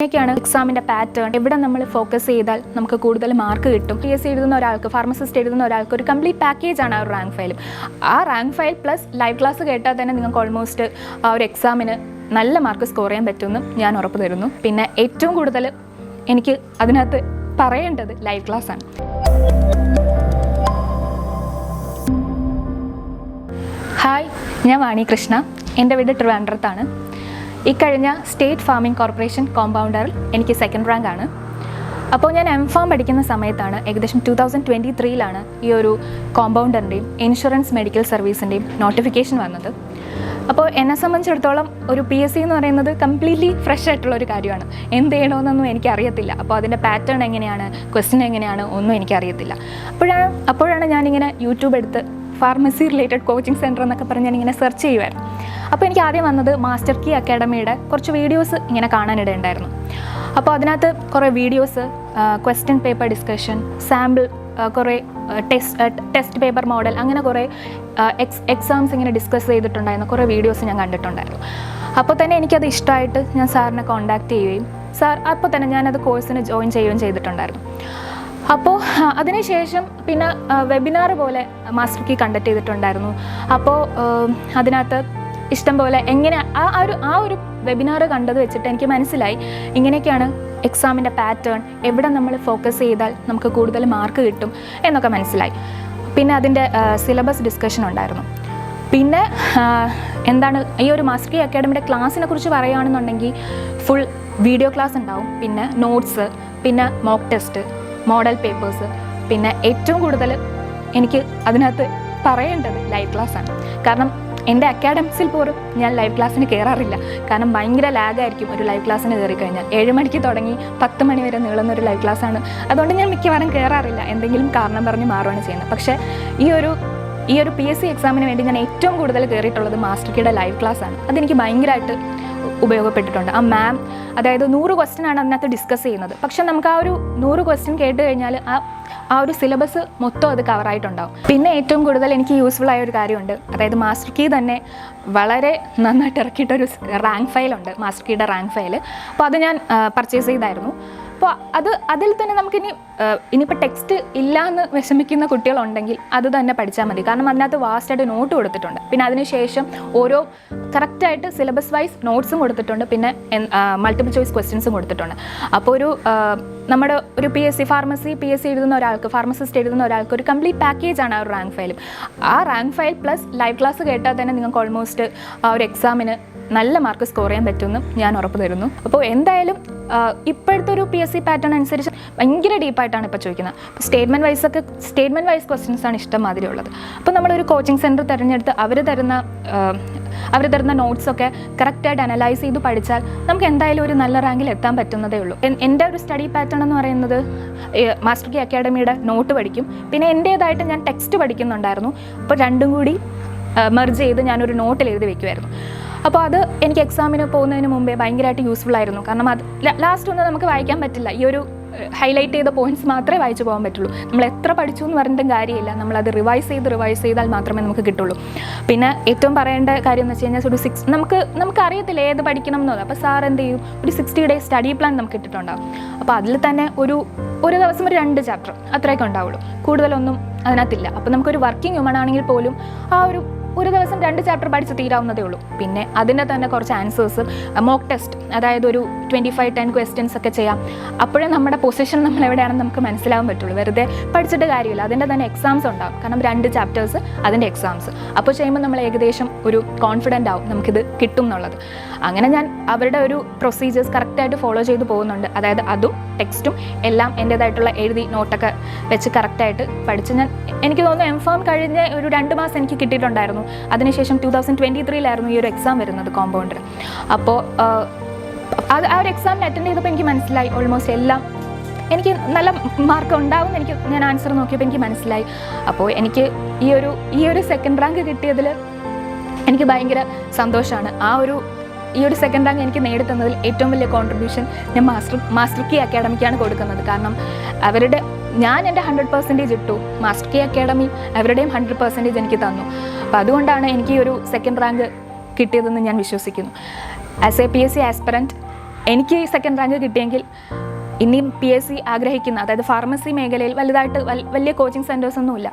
ഇങ്ങനെയൊക്കെയാണ് എക്സാമിന്റെ പാറ്റേൺ എവിടെ നമ്മൾ ഫോക്കസ് ചെയ്താൽ നമുക്ക് കൂടുതൽ മാർക്ക് കിട്ടും? പി എസ് സി എഴുതുന്ന ഒരാൾക്ക് ഫാർമസിസ്റ്റ് എഴുതുന്ന ഒരാൾക്ക് ഒരു കംപ്ലീറ്റ് പാക്കേജ് ആണ് ആ ഒരു റാങ്ക് ഫയലും ആ rank file plus live class കേട്ടാൽ തന്നെ നിങ്ങൾക്ക് ഓൾമോസ്റ്റ് ആ ഒരു എക്സാമിന് നല്ല മാർക്ക് സ്കോർ ചെയ്യാൻ പറ്റുമെന്ന് ഞാൻ ഉറപ്പ് തരുന്നു. പിന്നെ ഏറ്റവും കൂടുതൽ എനിക്ക് അതിനകത്ത് പറയേണ്ടത് ലൈവ് ക്ലാസ് ആണ്. ഹായ് ഞാൻ വാണി കൃഷ്ണ എന്റെ വീട് ട്രിവാൻഡ്രത്താണ്. ഇക്കഴിഞ്ഞ സ്റ്റേറ്റ് ഫാമിംഗ് കോർപ്പറേഷൻ കോമ്പൗണ്ടറിൽ എനിക്ക് സെക്കൻഡ് റാങ്ക് ആണ്. അപ്പോൾ ഞാൻ എം ഫാം പഠിക്കുന്ന സമയത്താണ് ഏകദേശം ടു തൗസൻഡ് ട്വന്റി ത്രീയിലാണ് ഈ ഒരു കോമ്പൗണ്ടറിന്റെയും ഇൻഷുറൻസ് മെഡിക്കൽ സർവീസിന്റെയും നോട്ടിഫിക്കേഷൻ വന്നത്. അപ്പോൾ എന്നെ സംബന്ധിച്ചിടത്തോളം ഒരു പി എസ് സി എന്ന് പറയുന്നത് കംപ്ലീറ്റ്ലി ഫ്രഷ് ആയിട്ടുള്ള ഒരു കാര്യമാണ്. എന്ത് ചെയ്യണമെന്നൊന്നും എനിക്കറിയത്തില്ല. അപ്പോൾ അതിന്റെ പാറ്റേൺ എങ്ങനെയാണ്? ക്വസ്റ്റ്യൻ എങ്ങനെയാണ്? ഒന്നും എനിക്കറിയത്തില്ല. അപ്പോഴാണ് അപ്പോഴാണ് ഞാനിങ്ങനെ യൂട്യൂബ് എടുത്ത് ഫാർമസി റിലേറ്റഡ് കോച്ചിങ് സെന്റർ എന്നൊക്കെ പറഞ്ഞ് ഇങ്ങനെ സെർച്ച് ചെയ്യുമായിരുന്നു അപ്പോൾ എനിക്ക് ആദ്യം വന്നത് മാസ്റ്റർ കീ അക്കാഡമിയുടെ കുറച്ച് വീഡിയോസ് ഇങ്ങനെ കാണാനിടയുണ്ടായിരുന്നു. അപ്പോൾ അതിനകത്ത് കുറേ videos question paper discussion sample കുറേ ടെസ്റ്റ് ടെസ്റ്റ് പേപ്പർ മോഡൽ അങ്ങനെ കുറേ എക്സ് എക്സാംസ് ഇങ്ങനെ ഡിസ്കസ് ചെയ്തിട്ടുണ്ടായിരുന്നു. കുറേ വീഡിയോസ് ഞാൻ കണ്ടിട്ടുണ്ടായിരുന്നു. അപ്പോൾ തന്നെ എനിക്കത് ഇഷ്ടമായിട്ട് ഞാൻ സാറിനെ കോൺടാക്റ്റ് ചെയ്യുകയും സാർ അപ്പോൾ തന്നെ ഞാനത് കോഴ്സിന് ജോയിൻ ചെയ്യുകയും ചെയ്തിട്ടുണ്ടായിരുന്നു. അപ്പോൾ അതിനുശേഷം പിന്നെ വെബിനാർ പോലെ മാസ്റ്റർ കീ കണ്ടക്ട് ചെയ്തിട്ടുണ്ടായിരുന്നു അപ്പോൾ അതിനകത്ത് ഇഷ്ടം പോലെ എങ്ങനെ ആ ഒരു ആ ഒരു വെബിനാർ കണ്ടത് വെച്ചിട്ട് എനിക്ക് മനസ്സിലായി. ഇങ്ങനെയൊക്കെയാണ് എക്സാമിന്റെ പാറ്റേൺ എവിടെ നമ്മൾ ഫോക്കസ് ചെയ്താൽ നമുക്ക് കൂടുതൽ മാർക്ക് കിട്ടും എന്നൊക്കെ മനസ്സിലായി. പിന്നെ അതിന്റെ സിലബസ് ഡിസ്കഷൻ ഉണ്ടായിരുന്നു. പിന്നെ എന്താണ് ഈ ഒരു മാസ്റ്റർ കീ അക്കാഡമിയുടെ ക്ലാസ്സിനെ കുറിച്ച് പറയുകയാണെന്നുണ്ടെങ്കിൽ ഫുൾ വീഡിയോ ക്ലാസ് ഉണ്ടാവും. പിന്നെ നോട്ട്സ് പിന്നെ മോക്ക് ടെസ്റ്റ് മോഡൽ പേപ്പേഴ്സ് പിന്നെ ഏറ്റവും കൂടുതൽ എനിക്ക് അതിനകത്ത് പറയേണ്ടത് ലൈവ് ക്ലാസ്സാണ് കാരണം എന്റെ അക്കാഡമിക്സിൽ പോലും ഞാൻ ലൈവ് ക്ലാസ്സിന് കയറാറില്ല കാരണം ഭയങ്കര ലാഗായിരിക്കും ഒരു ലൈവ് ക്ലാസ്സിന് കയറി കഴിഞ്ഞാൽ. ഏഴ് മണിക്ക് തുടങ്ങി പത്ത് മണി വരെ നീളുന്ന ഒരു ലൈവ് ക്ലാസ്സാണ് അതുകൊണ്ട് ഞാൻ മിക്കവാറും കയറാറില്ല എന്തെങ്കിലും കാരണം പറഞ്ഞ് മാറുകയാണ് ചെയ്യുന്നത്. പക്ഷേ ഈ ഒരു ഈ ഒരു പി എസ് സി എക്സാമിന് വേണ്ടി ഞാൻ ഏറ്റവും കൂടുതൽ കയറിയിട്ടുള്ളത് മാസ്റ്റർ കീയുടെ ലൈവ് ക്ലാസ്സാണ് അതെനിക്ക് ഭയങ്കരമായിട്ട് ഉപയോഗപ്പെട്ടിട്ടുണ്ട്. ആ മാം അതായത് നൂറ് ക്വസ്റ്റ്യൻ ആണ് അതിനകത്ത് ഡിസ്കസ് ചെയ്യുന്നത്. പക്ഷെ നമുക്ക് ആ ഒരു നൂറ് ക്വസ്റ്റ്യൻ കേട്ട് കഴിഞ്ഞാൽ ആ ആ ഒരു സിലബസ് മൊത്തം അത് കവറായിട്ടുണ്ടാവും പിന്നെ ഏറ്റവും കൂടുതൽ എനിക്ക് യൂസ്ഫുൾ ആയ ഒരു കാര്യമുണ്ട്. അതായത് മാസ്റ്റർ കീ തന്നെ വളരെ നന്നായിട്ട് ഇറക്കിയിട്ടൊരു റാങ്ക് ഫയലുണ്ട് മാസ്റ്റർ കീയുടെ റാങ്ക് ഫയൽ അപ്പോൾ അത് ഞാൻ പർച്ചേസ് ചെയ്തായിരുന്നു. അപ്പോൾ അത് അതിൽ തന്നെ നമുക്കിനി ഇനിയിപ്പോൾ ടെക്സ്റ്റ് ഇല്ല എന്ന് വിഷമിക്കുന്ന കുട്ടികളുണ്ടെങ്കിൽ അത് തന്നെ പഠിച്ചാൽ മതി. കാരണം അതിനകത്ത് വാസ്റ്റായിട്ട് നോട്ട് കൊടുത്തിട്ടുണ്ട്. പിന്നെ അതിനുശേഷം ഓരോ കറക്റ്റായിട്ട് സിലബസ് വൈസ് നോട്ട്സും കൊടുത്തിട്ടുണ്ട്. പിന്നെ മൾട്ടിപ്പിൾ ചോയ്സ് ക്വസ്റ്റ്യൻസും കൊടുത്തിട്ടുണ്ട്. അപ്പോൾ ഒരു നമ്മുടെ ഒരു P S C pharmacy P S C എഴുതുന്ന ഒരാൾക്ക് ഫാർമസിസ്റ്റ് എഴുതുന്ന ഒരാൾക്ക് ഒരു കംപ്ലീറ്റ് പാക്കേജ് ആണ് ആ ഒരു റാങ്ക് ഫയലും ആ rank file plus live class കേട്ടാൽ തന്നെ നിങ്ങൾക്ക് ഓൾമോസ്റ്റ് ആ ഒരു എക്സാമിന് നല്ല മാർക്ക് സ്കോർ ചെയ്യാൻ പറ്റുമെന്ന് ഞാൻ ഉറപ്പ് തരുന്നു. അപ്പോൾ എന്തായാലും ഇപ്പോഴത്തെ ഒരു പി എസ് സി പാറ്റേൺ അനുസരിച്ച് ഭയങ്കര ഡീപ്പായിട്ടാണ് ഇപ്പോൾ ചോദിക്കുന്നത്. അപ്പോൾ സ്റ്റേറ്റ്മെന്റ് വൈസ് ഒക്കെ സ്റ്റേറ്റ്മെന്റ് വൈസ് ക്വസ്റ്റ്യൻസ് ആണ് ഇഷ്ടം മാതിരി ഉള്ളത് അപ്പോൾ നമ്മളൊരു കോച്ചിങ് സെന്റർ തിരഞ്ഞെടുത്ത് അവർ തരുന്ന അവർ തരുന്ന നോട്ട്സൊക്കെ കറക്റ്റായിട്ട് അനലൈസ് ചെയ്ത് പഠിച്ചാൽ നമുക്ക് എന്തായാലും ഒരു നല്ല റാങ്കിൽ എത്താൻ പറ്റുന്നതേ ഉള്ളൂ. എന്റെ ഒരു സ്റ്റഡി പാറ്റേൺ എന്ന് പറയുന്നത് മാസ്റ്റർ കി അക്കാഡമിയുടെ നോട്ട് പഠിക്കും. പിന്നെ എന്റേതായിട്ട് ഞാൻ ടെക്സ്റ്റ് പഠിക്കുന്നുണ്ടായിരുന്നു. അപ്പോൾ രണ്ടും കൂടി മെർജ് ചെയ്ത് ഞാനൊരു നോട്ടിൽ എഴുതി വെക്കുമായിരുന്നു അപ്പോൾ അത് എനിക്ക് എക്സാമിന് പോകുന്നതിന് മുമ്പേ ഭയങ്കരമായിട്ട് യൂസ്ഫുൾ ആയിരുന്നു. കാരണം അത് ലാസ്റ്റ് ഒന്നും നമുക്ക് വായിക്കാൻ പറ്റില്ല. ഈ ഒരു ഹൈലൈറ്റ് ചെയ്ത പോയിന്റ്സ് മാത്രമേ വായിച്ചു പോകാൻ പറ്റുള്ളൂ. നമ്മൾ എത്ര പഠിച്ചു എന്ന് പറഞ്ഞിട്ടും കാര്യമില്ല. അത് റിവൈസ് ചെയ്ത് റിവൈസ് ചെയ്താൽ മാത്രമേ നമുക്ക് കിട്ടുള്ളൂ. പിന്നെ ഏറ്റവും പറയേണ്ട കാര്യം എന്ന് വെച്ച് കഴിഞ്ഞാൽ ഒരു സിക്സ് നമുക്ക് നമുക്ക് അറിയത്തില്ല ഏത് പഠിക്കണം എന്നുള്ളത്. അപ്പോൾ സാർ എന്ത് ചെയ്യും? ഒരു സിക്സ്റ്റി ഡേ സ്റ്റഡി പ്ലാൻ നമുക്ക് ഇട്ടിട്ടുണ്ടാകും അപ്പോൾ അതിൽ തന്നെ ഒരു ഒരു ദിവസം ഒരു രണ്ട് ചാപ്റ്റർ അത്രയൊക്കെ ഉണ്ടാവുള്ളൂ. കൂടുതലൊന്നും അതിനകത്തില്ല. അപ്പോൾ നമുക്കൊരു വർക്കിംഗ് ഹ്യൂമൺ ആണെങ്കിൽ പോലും ആ ഒരു ഒരു ദിവസം രണ്ട് ചാപ്റ്റർ പഠിച്ച് തീരാവുന്നതേ ഉള്ളൂ. പിന്നെ അതിന്റെ തന്നെ കുറച്ച് ആൻസേഴ്സ് മോക്ക് ടെസ്റ്റ് അതായത് ഒരു ട്വന്റി ഫൈവ് ടെൻ ക്വസ്റ്റ്യൻസ് ഒക്കെ ചെയ്യാം. അപ്പോഴേ നമ്മുടെ പൊസിഷൻ നമ്മൾ എവിടെയാണെന്ന് നമുക്ക് മനസ്സിലാവാൻ പറ്റുള്ളൂ. വെറുതെ പഠിച്ചിട്ട് കാര്യമില്ല. അതിന്റെ തന്നെ എക്സാംസ് ഉണ്ടാവും. കാരണം രണ്ട് ചാപ്റ്റേഴ്സ് അതിന്റെ എക്സാംസ് അപ്പോൾ ചെയ്യുമ്പോൾ നമ്മൾ ഏകദേശം ഒരു കോൺഫിഡന്റ് ആവും നമുക്കിത് കിട്ടും എന്നുള്ളത്. അങ്ങനെ ഞാൻ അവരുടെ ഒരു പ്രൊസീജിയേഴ്സ് കറക്റ്റായിട്ട് ഫോളോ ചെയ്ത് പോകുന്നുണ്ട്. അതായത് അതും ടെക്സ്റ്റും എല്ലാം എന്റേതായിട്ടുള്ള എഴുതി നോട്ടൊക്കെ വെച്ച് കറക്റ്റായിട്ട് പഠിച്ച് ഞാൻ എനിക്ക് തോന്നുന്നു എം ഫാം കഴിഞ്ഞ ഒരു രണ്ട് മാസം എനിക്ക് കിട്ടിയിട്ടുണ്ടായിരുന്നു. അതിനുശേഷം ടു തൗസൻഡ് ട്വന്റി ത്രീയിലായിരുന്നു ഈ ഒരു എക്സാം വരുന്നത് കോമ്പൗണ്ടർ അപ്പോൾ അത് ആ ഒരു എക്സാമിന് അറ്റൻഡ് ചെയ്തപ്പോൾ എനിക്ക് മനസ്സിലായി ഓൾമോസ്റ്റ് എല്ലാം എനിക്ക് നല്ല മാർക്ക് ഉണ്ടാവും എനിക്ക് ഞാൻ ആൻസർ നോക്കിയപ്പോൾ എനിക്ക് മനസ്സിലായി. അപ്പോൾ എനിക്ക് ഈ ഒരു ഈ ഒരു സെക്കൻഡ് റാങ്ക് കിട്ടിയതിൽ എനിക്ക് ഭയങ്കര സന്തോഷമാണ് ആ ഒരു ഈ ഒരു സെക്കൻഡ് റാങ്ക് എനിക്ക് നേടിത്തന്നതിൽ ഏറ്റവും വലിയ കോൺട്രിബ്യൂഷൻ ഞാൻ മാസ്റ്റർ മാസ്റ്റർ കി അക്കാഡമിക്കാണ് കൊടുക്കുന്നത്. കാരണം അവരുടെ ഞാൻ എന്റെ ഹൺഡ്രഡ് പെർസെന്റേജ് ഇട്ടു. മാസ്റ്റർ കി അക്കാഡമി അവരുടെയും ഹൺഡ്രഡ് പെർസെന്റേജ് എനിക്ക് തന്നു. അപ്പോൾ അതുകൊണ്ടാണ് എനിക്ക് ഈ ഒരു സെക്കൻഡ് റാങ്ക് കിട്ടിയതെന്ന് ഞാൻ വിശ്വസിക്കുന്നു. As a P S C aspirant എനിക്ക് സെക്കൻഡ് റാങ്ക് കിട്ടിയെങ്കിൽ ഇനിയും പി എസ് സി ആഗ്രഹിക്കുന്ന അതായത് ഫാർമസി മേഖലയിൽ വലുതായിട്ട് വലിയ കോച്ചിങ് സെന്റേഴ്സ് ഒന്നുമില്ല.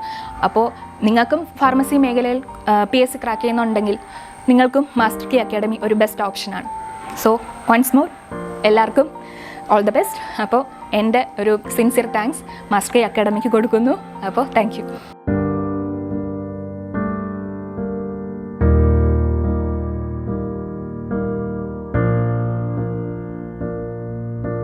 അപ്പോൾ നിങ്ങൾക്കും ഫാർമസി മേഖലയിൽ പി എസ് സി ക്രാക്ക് ചെയ്യുന്നുണ്ടെങ്കിൽ നിങ്ങൾക്കും മാസ്റ്റർ കി അക്കാഡമി ഒരു ബെസ്റ്റ് ഓപ്ഷനാണ് സോ വൺസ് മോർ എല്ലാവർക്കും ഓൾ ദ ബെസ്റ്റ് അപ്പോൾ എന്റെ ഒരു സിൻസിയർ താങ്ക്സ് മാസ്റ്റർ കി അക്കാഡമിക്ക് കൊടുക്കുന്നു. അപ്പോൾ താങ്ക്